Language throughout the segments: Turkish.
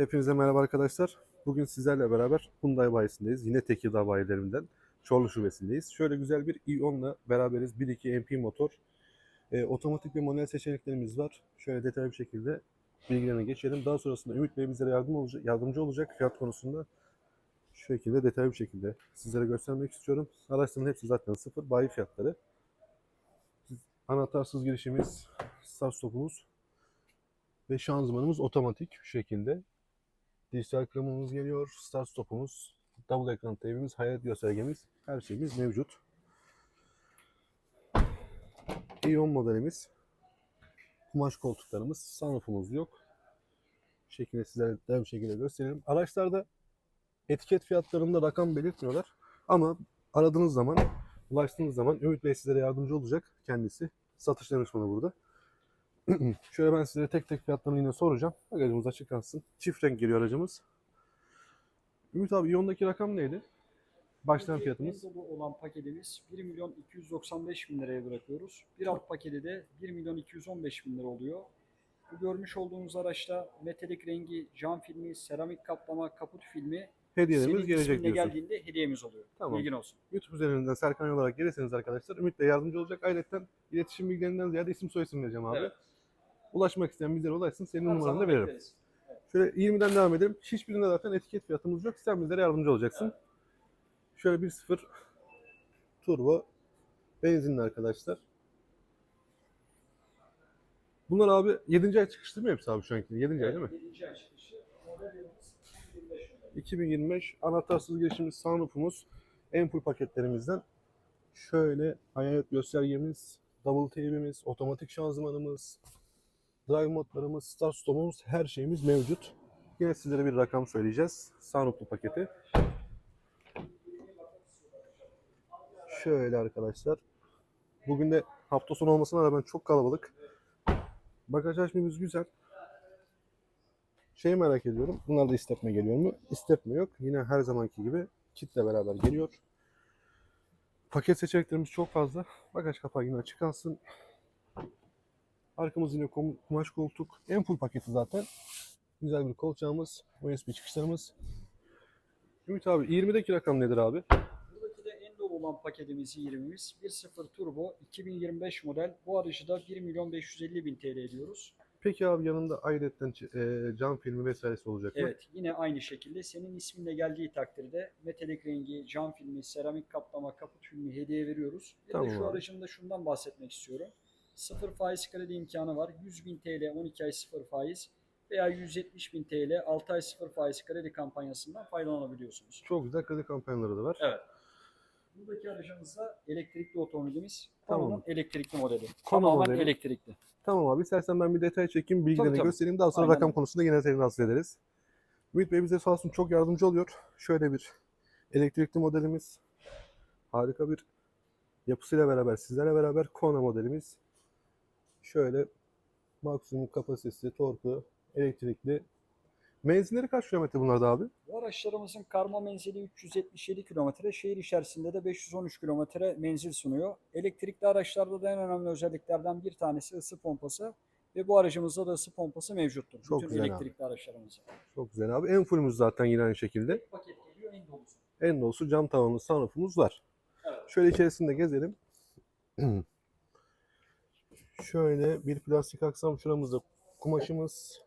Hepinize merhaba arkadaşlar. Bugün sizlerle beraber Hyundai bayisindeyiz. Yine Tekirdağ bayilerinden Çorlu şubesindeyiz. Şöyle güzel bir i10'la beraberiz. 1.2 MP motor. Ee, otomatik ve manuel seçeneklerimiz var. Şöyle detaylı bir şekilde bilgilerine geçelim. Daha sonrasında Ümit Bey bizlere yardım olacak, yardımcı olacak fiyat konusunda. Şu şekilde detaylı bir şekilde sizlere göstermek istiyorum. Araçların hepsi zaten sıfır. Bayi fiyatları. Anahtarsız girişimiz, start stopumuz ve şanzımanımız otomatik şu şekilde. Dijital kırmamız geliyor, start stopumuz, double ekran TV'miz, hayat göstergemiz, her şeyimiz mevcut. i10 modelimiz, kumaş koltuklarımız, sunroofumuz yok. Şekilde sizlere detaylı şekilde gösterelim. Araçlarda etiket fiyatlarında rakam belirtmiyorlar ama aradığınız zaman, ulaştığınız zaman Ümit Bey sizlere yardımcı olacak kendisi. Satış danışmanı burada. Şöyle ben size tek tek fiyatlarını yine soracağım. Aracımız açık kalsın. Çift renk geliyor aracımız. Ümit abi Ion'daki rakam neydi? Peki, fiyatımız. Dolu olan paketimiz 1 milyon 295 bin liraya bırakıyoruz. Bir alt paketi de 1 milyon 215 bin lira oluyor. Bu görmüş olduğunuz araçta metalik rengi, cam filmi, seramik kaplama, kaput filmi Hediyelerimiz gelecek diyorsun. geldiğinde hediyemiz oluyor. Tamam. Bilgin olsun. YouTube üzerinden Serkan olarak gelirseniz arkadaşlar Ümit de yardımcı olacak. Ayrıca iletişim bilgilerinden ziyade isim soyisim vereceğim abi. Evet. Ulaşmak isteyen bizlere ulaşsın. Senin Her numaranı da veririm. bekleriz. Şöyle 20'den devam edelim. Hiçbirinde zaten etiket fiyatımız yok. Sen bizlere yardımcı olacaksın. Şöyle 1.0 turbo benzinli arkadaşlar. Bunlar abi 7. ay çıkışlı mı hepsi abi şu anki? 7. ay değil mi? Evet, 7. ay çıkışı. Model yılımız 2025 model. 2025 anahtarsız girişimiz, sunroofumuz, en full paketlerimizden. Şöyle hayat göstergemiz, double TV'miz, otomatik şanzımanımız, drive modlarımız, start stop'umuz, her şeyimiz mevcut. Yine sizlere bir rakam söyleyeceğiz. Sunrooflu paketi. Şöyle arkadaşlar. Bugün de hafta sonu olmasına rağmen çok kalabalık. Bagaj açmamız güzel. Şeyi merak ediyorum. Bunlarda istepme geliyor mu? İstepme yok. Yine her zamanki gibi kitle beraber geliyor. Paket seçeneklerimiz çok fazla. Bagaj kapağı yine açık kalsın. Arkamız yine kum- kumaş koltuk. En full paketi zaten. Güzel bir kolçağımız. USB çıkışlarımız. Ümit abi 20'deki rakam nedir abi? Buradaki de en dolu olan paketimiz 20'miz. 1.0 turbo 2025 model. Bu aracı da 1 milyon 550 bin TL ediyoruz. Peki abi yanında ayrıca e, cam filmi vesairesi olacak mı? Evet yine aynı şekilde senin isminle geldiği takdirde metalik rengi, cam filmi, seramik kaplama, kaput filmi hediye veriyoruz. Bir Tamam de şu abi. aracımda şundan bahsetmek istiyorum. Sıfır faiz kredi imkanı var. 100 bin TL 12 ay sıfır faiz veya 170 bin TL 6 ay sıfır faiz kredi kampanyasından faydalanabiliyorsunuz. Çok güzel kredi kampanyaları da var. Evet. Buradaki aracımızda elektrikli otomobilimiz. Tamam. Tamam. elektrikli modeli. Konu Tamamen modeli. elektrikli. Tamam abi istersen ben bir detay çekeyim, bilgilerini Tabii, tabii. göstereyim. Daha sonra Aynen rakam konusunda yine seni rahatsız ederiz. Ümit Bey bize sağ olsun çok yardımcı oluyor. Şöyle bir elektrikli modelimiz. Harika bir yapısıyla beraber, sizlerle beraber Kona modelimiz. Şöyle maksimum kapasitesi, torku, elektrikli. Menzilleri kaç kilometre bunlarda abi? Bu araçlarımızın karma menzili 377 kilometre, şehir içerisinde de 513 kilometre menzil sunuyor. Elektrikli araçlarda da en önemli özelliklerden bir tanesi ısı pompası ve bu aracımızda da ısı pompası mevcuttur. Çok Bütün güzel abi. elektrikli araçlarımızda. Çok güzel abi. En fullümüz zaten yine aynı şekilde. Tek paket geliyor en dolusu. En dolusu cam tavanlı sunroofumuz var. Evet. Şöyle içerisinde gezelim. Şöyle bir plastik aksam şuramızda kumaşımız.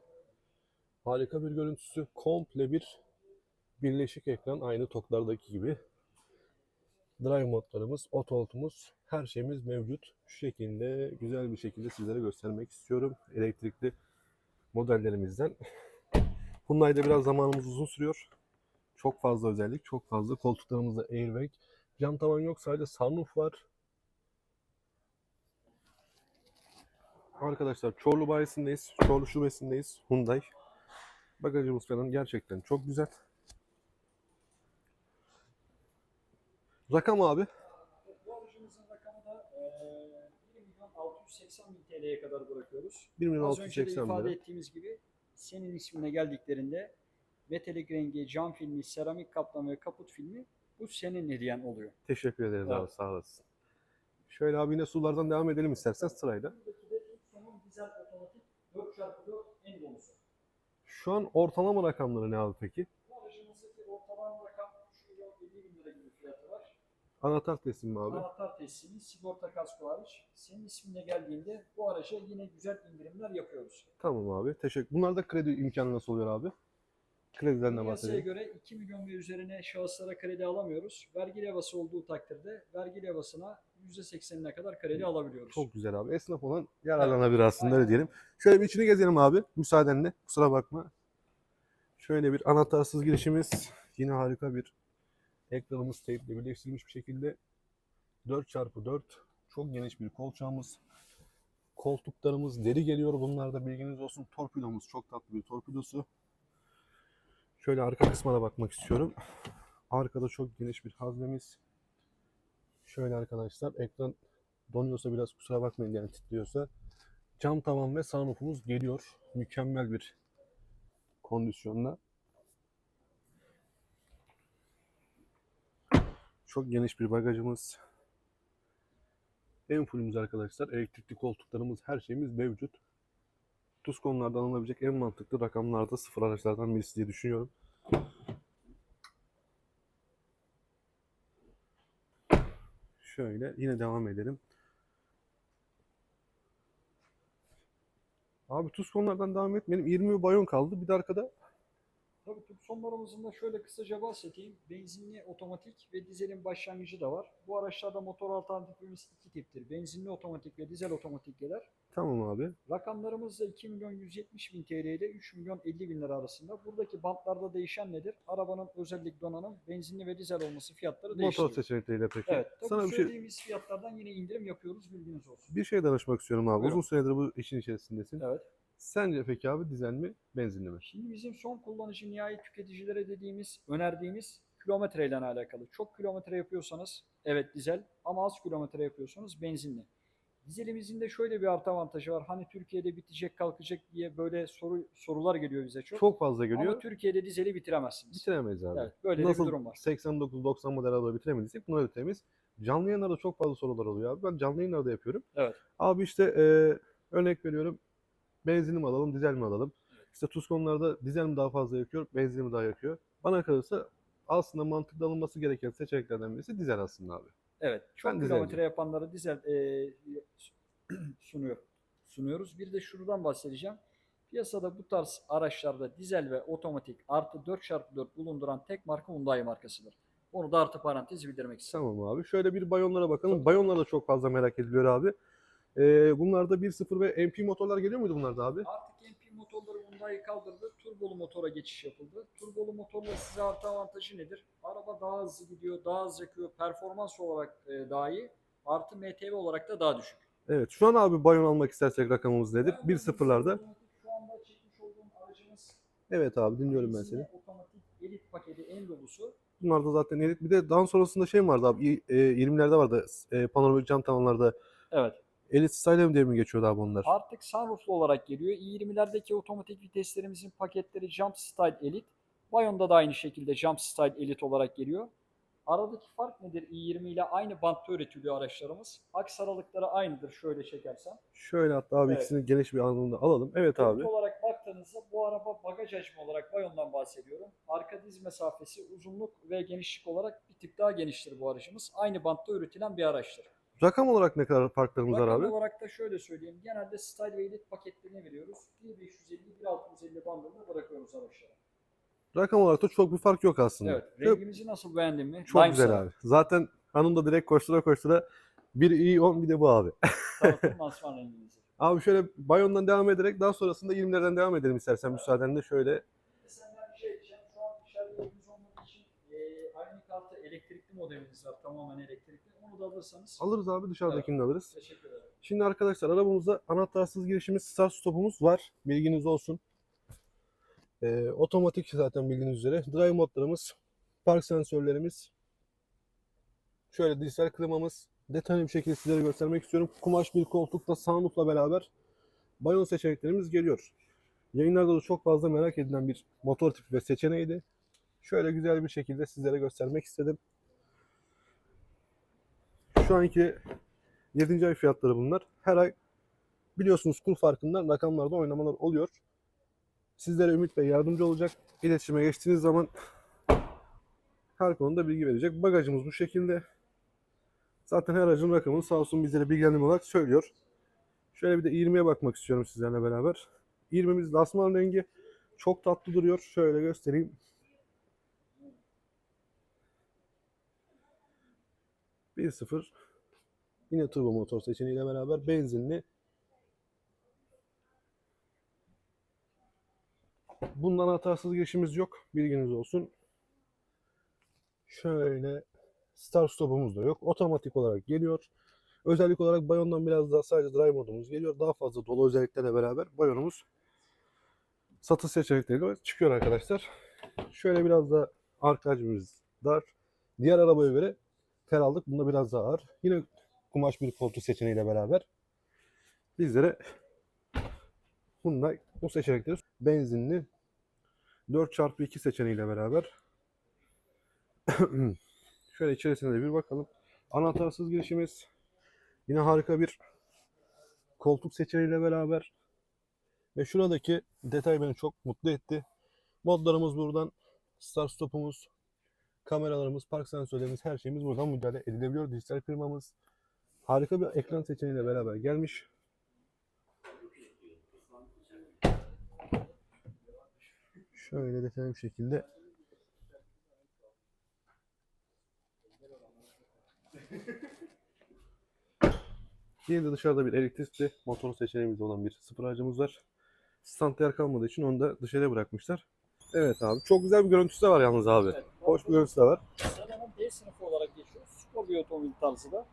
Harika bir görüntüsü. Komple bir birleşik ekran. Aynı toklardaki gibi. Drive modlarımız, otoltumuz, her şeyimiz mevcut. Şu şekilde güzel bir şekilde sizlere göstermek istiyorum. Elektrikli modellerimizden. Hyundai'de biraz zamanımız uzun sürüyor. Çok fazla özellik, çok fazla. Koltuklarımızda airbag. Cam tavan yok, sadece sunroof var. Arkadaşlar Çorlu bayisindeyiz. Çorlu şubesindeyiz. Hyundai. Bagajımız falan gerçekten çok güzel. Rakam abi. Bu aracımızın rakamı da eee 1 milyon 680 bin TL'ye kadar bırakıyoruz. 1 milyon Az önce de 680 ifade lira. ettiğimiz gibi senin ismine geldiklerinde metalik rengi, cam filmi, seramik kaplama ve kaput filmi bu senin hediyen oluyor. Teşekkür ederiz Evet. abi sağ olasın. Şöyle abi yine sulardan devam edelim istersen sırayla. Buradaki dizel otomatik 4x4 en dolusu. Şu an ortalama rakamları ne abi peki? Bu aracımızdaki ortalama rakam 3 milyon 50 bin lira gibi fiyatı var. Anahtar teslim mi abi? Anahtar teslimi, sigorta kasko hariç. Senin isminle geldiğinde bu araca yine güzel indirimler yapıyoruz. Tamam abi. Teşekkür. Bunlarda kredi imkanı nasıl oluyor abi? Krediden de Piyasaya bahsedelim. göre 2 milyon ve üzerine şahıslara kredi alamıyoruz. Vergi levhası olduğu takdirde vergi levhasına %80'ine kadar kredi alabiliyoruz. Çok güzel abi. Esnaf olan yararlanabilir aslında öyle diyelim. Şöyle bir içini gezelim abi. Müsaadenle. Kusura bakma. Şöyle bir anahtarsız girişimiz. Yine harika bir ekranımız teyple birleştirilmiş bir şekilde 4x4 çok geniş bir kolçağımız. Koltuklarımız deri geliyor. Bunlarda bilginiz olsun. Torpidomuz çok tatlı bir torpidosu. Şöyle arka kısmına bakmak istiyorum. Arkada çok geniş bir haznemiz. Şöyle arkadaşlar ekran donuyorsa biraz kusura bakmayın yani titriyorsa. Cam tavan ve sunroofumuz geliyor. Mükemmel bir kondisyonla. Çok geniş bir bagajımız. En fullümüz arkadaşlar. Elektrikli koltuklarımız, her şeyimiz mevcut. Tuscon'lardan alınabilecek en mantıklı rakamlarda sıfır araçlardan birisi diye düşünüyorum. Şöyle yine devam edelim. Abi Tuscon'lardan devam etmeyelim. 20 bayon kaldı. Bir de arkada Tabii Tucson'larımızın da şöyle kısaca bahsedeyim. Benzinli, otomatik ve dizelin başlangıcı da var. Bu araçlarda motor alternatifimiz iki tiptir. Benzinli otomatik ve dizel otomatik gelir. tamam abi. Rakamlarımız da 2 milyon 170 bin TL ile 3 milyon 50 bin lira arasında. Buradaki bantlarda değişen nedir? Arabanın özellik donanım, benzinli ve dizel olması fiyatları değişiyor. Motor seçenekleriyle peki. Evet. Tabii Sana bir şey söylediğimiz fiyatlardan yine indirim yapıyoruz bilginiz olsun. bir şey danışmak istiyorum abi. Buyurun. Uzun süredir bu işin içerisindesin. Evet. Sence peki abi dizel mi, benzinli mi? Şimdi bizim son kullanıcı nihai tüketicilere dediğimiz, önerdiğimiz kilometreyle alakalı. Çok kilometre yapıyorsanız evet dizel ama az kilometre yapıyorsanız benzinli. Dizelimizin de şöyle bir artı avantajı var. Hani Türkiye'de bitecek kalkacak diye böyle soru sorular geliyor bize çok. Çok fazla geliyor. Ama Türkiye'de dizeli bitiremezsiniz. Bitiremeyiz abi. Evet, böyle Nasıl bir durum var. 89-90 model araba bitiremediysek bunları bitiremeyiz. Canlı yayınlarda çok fazla sorular oluyor abi. Ben canlı yayınlarda yapıyorum. Evet. Abi işte e, örnek veriyorum. Benzinli mi alalım, dizel mi alalım? İşte Tuscon'larda dizel mi daha fazla yakıyor, benzin mi daha yakıyor? Bana kalırsa aslında mantıklı alınması gereken seçeneklerden birisi dizel aslında abi. Evet. Çok Ben kilometre dizelciyim. yapanlara dizel e, sunuyor, sunuyoruz. Bir de şuradan bahsedeceğim. Piyasada bu tarz araçlarda dizel ve otomatik artı 4x4 bulunduran tek marka Hyundai markasıdır. Onu da artı parantez bildirmek istedim. Tamam abi. Şöyle bir bayonlara bakalım. Bayonlar da çok fazla merak ediliyor abi. E, bunlarda 1.0 ve MP motorlar geliyor muydu bunlarda abi? Artık MP motorları Hyundai kaldırdı. Turbolu motora geçiş yapıldı. Turbolu motorla size artı avantajı nedir? Araba daha hızlı gidiyor, daha hızlı yakıyor. Performans olarak e, daha iyi. Artı MTV olarak da daha düşük. Evet. Şu an abi bayon almak istersek rakamımız nedir? 1.0'larda. Şu anda çekmiş olduğum aracımız Evet abi dinliyorum ben seni. Otomatik elit paketi en dolusu. Bunlarda zaten elit. Bir de daha sonrasında şey vardı abi? E, 20'lerde vardı. E, panoramik cam tavanlarda. Evet. Elit Style diye mi geçiyordu abi onlar? Artık sunrooflu olarak geliyor. i20'lerdeki otomatik viteslerimizin paketleri Jump Style Elite. Bayon'da da aynı şekilde Jump Style Elite olarak geliyor. Aradaki fark nedir? i20 ile aynı bantta üretiliyor araçlarımız. Aks aralıkları aynıdır şöyle çekersem. Şöyle hatta abi Evet. ikisini geniş bir anlamda alalım. Evet Boyut abi. olarak baktığınızda bu araba bagaj hacmi olarak Bayon'dan bahsediyorum. Arka diz mesafesi, uzunluk ve genişlik olarak bir tık daha geniştir bu aracımız. Aynı bantta üretilen bir araçtır. Rakam olarak ne kadar farklarımız var Rakam abi? olarak da şöyle söyleyeyim. Genelde Style ve Elite paketlerini veriyoruz. 1550, 1650 bandında bırakıyoruz araçlara. Rakam olarak da çok bir fark yok aslında. Evet. Rengimizi nasıl beğendin mi? Çok Lime güzel sarı. abi. Zaten hanım da direkt koştura koştura bir i10 bir de bu abi. Tanıtım lansman rengimizi. Abi şöyle Bayon'dan devam ederek daha sonrasında 20'lerden devam edelim istersen müsaadenle şöyle. Senden bir şey diyeceğim. Şu an yerimiz olmadığı için e, aynı kartı elektrikli modelimiz var. Tamamen elektrikli. Onu da alırsanız. Alırız abi dışarıdakini de alırız. Teşekkür ederim. Şimdi arkadaşlar arabamızda anahtarsız girişimiz start stopumuz var. Bilginiz olsun. Ee, otomatik zaten bildiğiniz üzere. Drive modlarımız, park sensörlerimiz. Şöyle dijital klimamız. Detaylı bir şekilde sizlere göstermek istiyorum. Kumaş bir koltukta sunroofla beraber bayon seçeneklerimiz geliyor. Yayınlarda da çok fazla merak edilen bir motor tipi ve seçeneğiydi. Şöyle güzel bir şekilde sizlere göstermek istedim. Şu anki 7. ay fiyatları bunlar. Her ay biliyorsunuz kur farkından rakamlarda oynamalar oluyor. Sizlere Ümit Bey yardımcı olacak. İletişime geçtiğiniz zaman her konuda bilgi verecek. Bagajımız bu şekilde. Zaten her aracın rakamını sağ olsun bizlere bilgilendirme olarak söylüyor. Şöyle bir de 20'ye bakmak istiyorum sizlerle beraber. 20'miz lasman rengi. Çok tatlı duruyor. Şöyle göstereyim. Bir sıfır. Yine turbo motor seçeneğiyle beraber benzinli. Bundan hatasız girişimiz yok. Bilginiz olsun. Şöyle start stop'umuz da yok. Otomatik olarak geliyor. Özellik olarak Bayon'dan biraz daha sadece drive modumuz geliyor. Daha fazla dolu özelliklerle beraber Bayon'umuz satış seçenekleriyle çıkıyor arkadaşlar. Şöyle biraz da arka hacmimiz dar. Diğer arabaya göre ferahlık bunda biraz daha ağır. Yine kumaş bir koltuk seçeneğiyle beraber bizlere Hyundai bu seçenekleri benzinli 4x2 seçeneğiyle beraber şöyle içerisine de bir bakalım. Anahtarsız girişimiz yine harika bir koltuk seçeneğiyle beraber ve şuradaki detay beni çok mutlu etti. Modlarımız buradan start stopumuz, kameralarımız, park sensörlerimiz, her şeyimiz buradan müdahale edilebiliyor. Dijital firmamız harika bir ekran seçeneğiyle beraber gelmiş. Şöyle detaylı bir şekilde Yine de dışarıda bir elektrikli motor seçeneğimiz olan bir sıfır aracımız var. Stand yer kalmadığı için onu da dışarıya bırakmışlar. Evet abi. Çok güzel bir görüntüsü de var yalnız abi. Evet, Hoş bir görüntüsü de var. Sedanın D sınıfı olarak geçiyor. Spor bir otomobil tarzı da.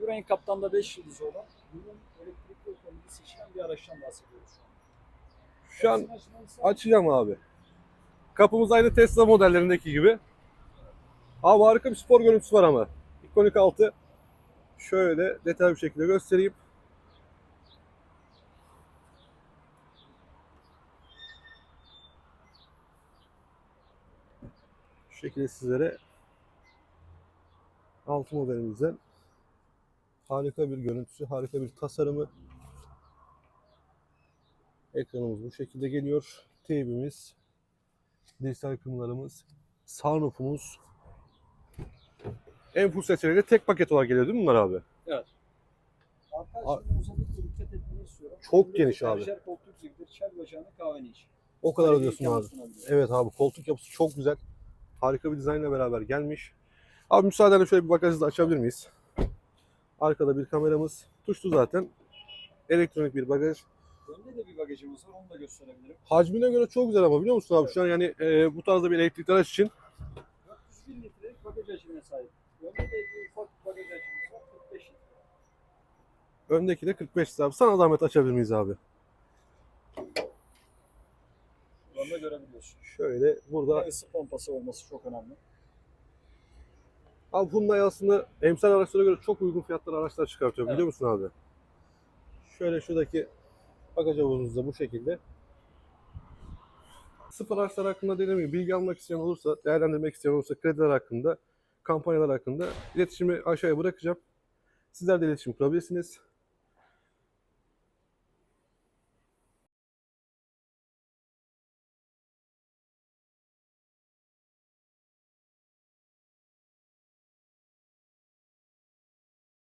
Euro NCAP'tan da 5 yıldızı olan bunun elektrikli otomobili seçilen bir araçtan bahsediyoruz şu an. Şu an açacağım abi. Kapımız aynı Tesla modellerindeki gibi. Abi harika bir spor görüntüsü var ama. İkonik altı. Şöyle detaylı bir şekilde göstereyim. Şu şekilde sizlere altı modelimizden harika bir görüntüsü, harika bir tasarımı. Ekranımız bu şekilde geliyor. Teybimiz, dijital kımlarımız, sunroofumuz. En full seçeneğiyle tek paket olarak geliyor değil mi bunlar abi? Arkadaşlar özellikle dikkat etmeni istiyorum. Çok Şimdi geniş abi. berjer koltuk gibidir. Çay bacağını kahveni iç. O kadar Böyle diyorsun abi. Evet abi koltuk yapısı çok güzel. Harika bir dizaynla beraber gelmiş. Abi müsaadenle şöyle bir bagajı da açabilir miyiz? Arkada bir kameramız. Tuşlu zaten. Elektronik bir bagaj. Önde de bir bagajımız var. Onu da gösterebilirim. Hacmine göre çok güzel ama biliyor musun abi? Şu an yani e, bu tarzda bir elektrikli araç için 401 litrelik bagaj hacmine sahip. Önde de bir ufak bagaj hacmimiz var. 45 litre. öndeki de 45 abi. Sana zahmet açabilir miyiz abi? Onu da görebiliyorsun. Şöyle burada Ve ısı pompası olması çok önemli. Abi Hyundai aslında emsal araçlara göre çok uygun fiyatlı araçlar çıkartıyor Evet. biliyor musun abi? Şöyle şuradaki bagaj havuzumuz da bu şekilde. Sıfır araçlar hakkında dediğim gibi bilgi almak isteyen olursa, değerlendirmek isteyen olursa krediler hakkında, kampanyalar hakkında iletişimi aşağıya bırakacağım. Sizler de iletişim kurabilirsiniz.